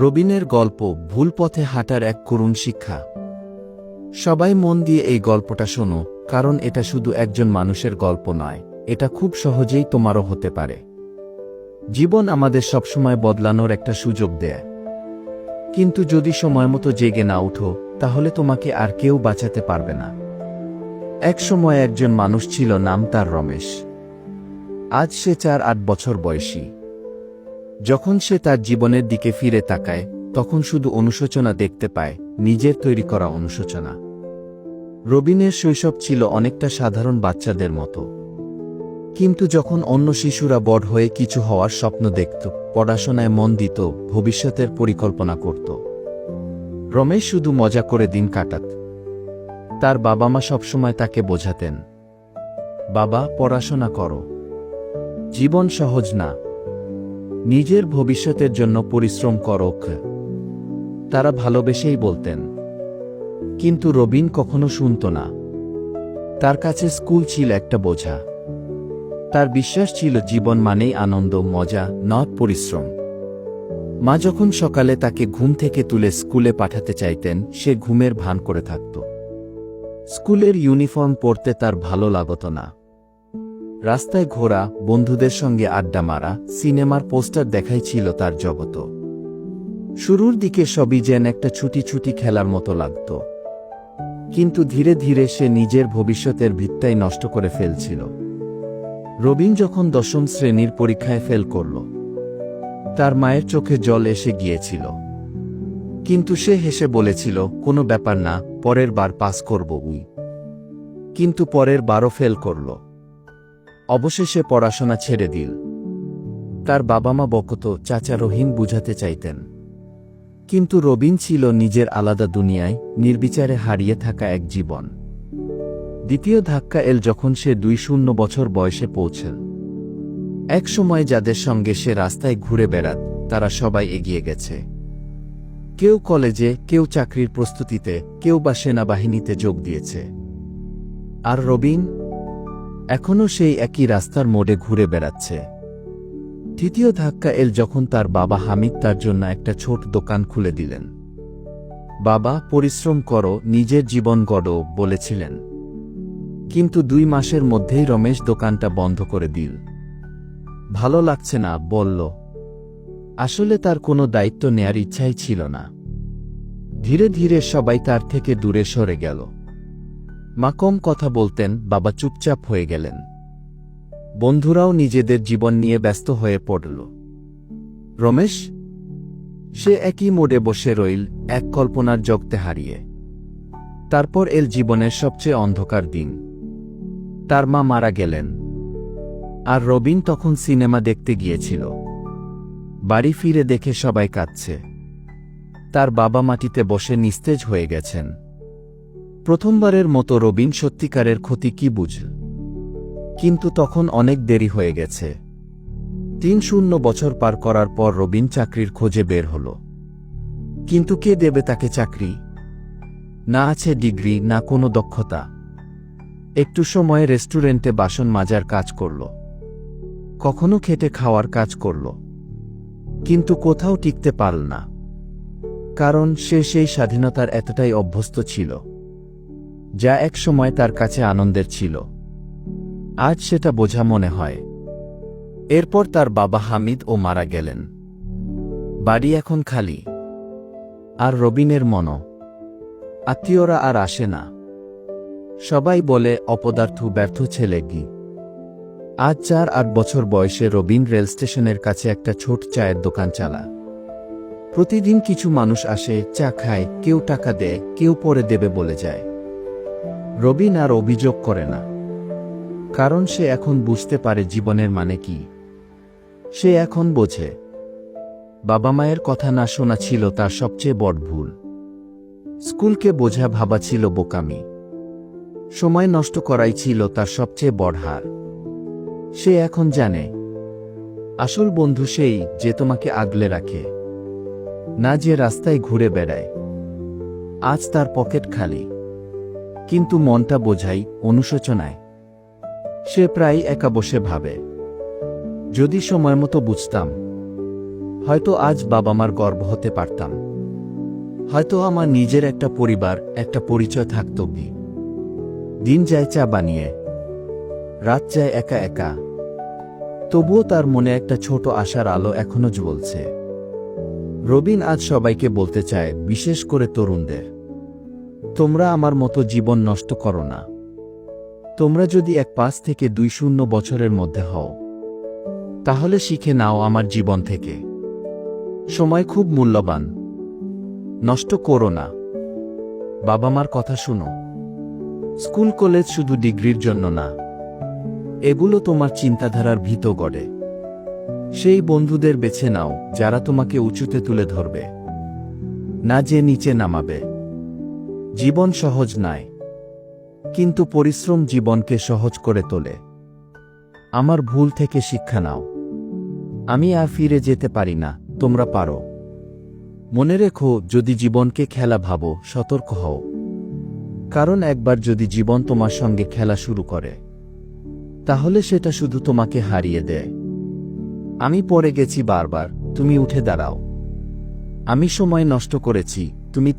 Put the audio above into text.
রবিনের গল্প ভুল পথে হাঁটার এক করুণ শিক্ষা। সবাই মন দিয়ে এই গল্পটা শোনো, কারণ এটা শুধু একজন মানুষের গল্প নয়, এটা খুব সহজেই তোমারও হতে পারে। জীবন আমাদের সবসময় বদলানোর একটা সুযোগ দেয়। কিন্তু যদি সময় মতো জেগে না উঠো, তাহলে তোমাকে আর কেউ বাঁচাতে পারবে না। এক সময় একজন মানুষ ছিল, নাম তার রমেশ। আজ সে চার আট বছর বয়সী। যখন সে তার জীবনের দিকে ফিরে তাকায়, তখন শুধু অনুশোচনা দেখতে পায়, নিজের তৈরি করা অনুশোচনা। রবিনের শৈশব ছিল অনেকটা সাধারণ বাচ্চাদের মতো। কিন্তু যখন অন্য শিশুরা বড় হয়ে কিছু হওয়ার স্বপ্ন দেখত, পড়াশোনায় মন দিত, ভবিষ্যতের পরিকল্পনা করত। রমেশ শুধু মজা করে দিন কাটাত। তার বাবা মা সবসময় তাকে বোঝাতেন, বাবা, পড়াশোনা করো। জীবন সহজ না। নিজের ভবিষ্যতের জন্য পরিশ্রম করক। তারা ভালোবেসেই বলতেন। কিন্তু রবিন কখনো শুনত না। তার কাছে স্কুল ছিল একটা বোঝা। তার বিশ্বাস ছিল জীবন মানেই আনন্দ, মজা নট পরিশ্রম। মা যখন সকালে তাকে ঘুম থেকে তুলে স্কুলে পাঠাতে চাইতেন, সে ঘুমের ভান করে থাকত। স্কুলের ইউনিফর্ম পরতে তার ভালো লাগত না। রাস্তায় ঘোরা বন্ধুদের সঙ্গে আড্ডা মারা, সিনেমার পোস্টার দেখাই ছিল তার জগত। শুরুর দিকে সবই যেন একটা ছুটি ছুটি খেলার মতো লাগত। কিন্তু ধীরে ধীরে সে নিজের ভবিষ্যতের ভিত্তাই নষ্ট করে ফেলছিল। রবিন যখন দশম শ্রেণির পরীক্ষায় ফেল করল, তার মায়ের চোখে জল এসে গিয়েছিল। কিন্তু সে হেসে বলেছিল, কোনো ব্যাপার না, পরের বার পাস করব উই। কিন্তু পরের বারও ফেল করল। অবশেষে পড়াশোনা ছেড়ে দিল। তার বাবা মা বকত চাচা রহিম বুঝাতে চাইতেন। কিন্তু রবিন ছিল নিজের আলাদা দুনিয়ায়, নির্বিচারে হারিয়ে থাকা এক জীবন। দ্বিতীয় ধাক্কা এল যখন সে দুই শূন্য বছর বয়সে পৌঁছল। এক সময় যাদের সঙ্গে সে রাস্তায় ঘুরে বেড়াত, তারা সবাই এগিয়ে গেছে। কেউ কলেজে, কেউ চাকরির প্রস্তুতিতে, কেউ বা সেনাবাহিনীতে যোগ দিয়েছে। আর রবিন এখনও সেই একই রাস্তার মোড়ে ঘুরে বেড়াচ্ছে। তৃতীয় ধাক্কা এল যখন তার বাবা হামিদ তার জন্য একটা ছোট দোকান খুলে দিলেন। বাবা, পরিশ্রম করো, নিজের জীবন গড়ো, বলেছিলেন। কিন্তু দুই মাসের মধ্যেই রমেশ দোকানটা বন্ধ করে দিল। ভালো লাগছে না, বলল। আসলে তার কোনো দায়িত্ব নেয়ার ইচ্ছাই ছিল না। ধীরে ধীরে সবাই তার থেকে দূরে সরে গেল। মা কম কথা বলতেন, বাবা চুপচাপ হয়ে গেলেন। বন্ধুরাও নিজেদের জীবন নিয়ে ব্যস্ত হয়ে পড়ল। রমেশ, সে একই মোড়ে বসে রইল, এক কল্পনার জগতে হারিয়ে। তারপর এল জীবনের সবচেয়ে অন্ধকার দিন। তার মা মারা গেলেন। আর রবিন তখন সিনেমা দেখতে গিয়েছিল। বাড়ি ফিরে দেখে সবাই কাঁদছে। তার বাবা মাটিতে বসে নিস্তেজ হয়ে গেছেন। প্রথমবারের মতো রবিন সত্যিকারের ক্ষতি কি বুঝল? কিন্তু তখন অনেক দেরি হয়ে গেছে। তিন শূন্য বছর পার করার পর রবিন চাকরির খোঁজে বের হল। কিন্তু কে দেবে তাকে চাকরি? না আছে ডিগ্রি, না কোনো দক্ষতা। একটু সময়ে রেস্টুরেন্টে বাসন মাজার কাজ করল। কখনো খেটে খাওয়ার কাজ করল। কিন্তু কোথাও টিকতে পারল না। কারণ সে সেই স্বাধীনতার এতটাই অভ্যস্ত ছিল। যা এক সময় তার কাছে আনন্দের ছিল। আজ সেটা বোঝা মনে হয়। এরপর তার বাবা হামিদ ও মারা গেলেন। বাড়ি এখন খালি। আর রবিনের মনও। আত্মীয়রা আর আসে না। সবাই বলে, অপদার্থ, ব্যর্থ ছেলে কি? আজ চার আট বছর বয়সে রবিন রেল স্টেশনের কাছে একটা ছোট চায়ের দোকান চালা প্রতিদিন কিছু মানুষ আসে, চা খায়, কেউ টাকা দেয়, কেউ পরে দেবে বলে যায়। রবিন আর অভিযোগ করে না। কারণ সে এখন বুঝতে পারে জীবনের মানে কি। সে এখন বোঝে। বাবা মায়ের কথা না শোনা ছিল তার সবচেয়ে বড় ভুল। স্কুলকে বোঝা ভাবা ছিল বোকামি। সময় নষ্ট করাই ছিল তার সবচেয়ে বড় হার। সে এখন জানে, আসল বন্ধু সেই যে তোমাকে আগলে রাখে, না যে রাস্তায় ঘুরে বেড়ায়। আজ তার পকেট খালি। কিন্তু মনটা বোঝাই অনুশোচনায়। সে প্রায় একা বসে ভাবে। যদি সময় মতো বুঝতাম, হয়তো আজ বাবা মার গর্ব হতে পারতাম। হয়তো আমার নিজের একটা পরিবার, একটা পরিচয় থাকত দিন যায় চা বানিয়ে, রাত যায় একা একা। তবুও তার মনে একটা ছোট আশার আলো এখনও জ্বলছে। রবিন আজ সবাইকে বলতে চায়, বিশেষ করে তরুণদের। তোমরা আমার মতো জীবন নষ্ট করো না। তোমরা যদি এক পাঁচ থেকে দুই শূন্য বছরের মধ্যে হও, তাহলে শিখে নাও আমার জীবন থেকে। সময় খুব মূল্যবান। নষ্ট করো না। বাবা মার কথা শুনো। স্কুল, কলেজ শুধু ডিগ্রির জন্য না, এগুলো তোমার চিন্তাধারার ভীত গড়ে। সেই বন্ধুদের বেছে নাও যারা তোমাকে উঁচুতে তুলে ধরবে, না যে নিচে নামাবে। জীবন সহজ নয় কিন্তু পরিশ্রম জীবনকে সহজ করে তোলে। আমার ভুল থেকে শিক্ষা নাও। আমি আর ফিরে যেতে পারি না, তোমরা পারো। মনে রেখো, যদি জীবনকে খেলা ভাবো, সতর্ক হও। কারণ একবার যদি জীবন তোমার সঙ্গে খেলা শুরু করে, তাহলে সেটা শুধু তোমাকে হারিয়ে দেয়। আমি পড়ে গেছি বারবার, তুমি উঠে দাঁড়াও। আমি সময় নষ্ট করেছি, তুমি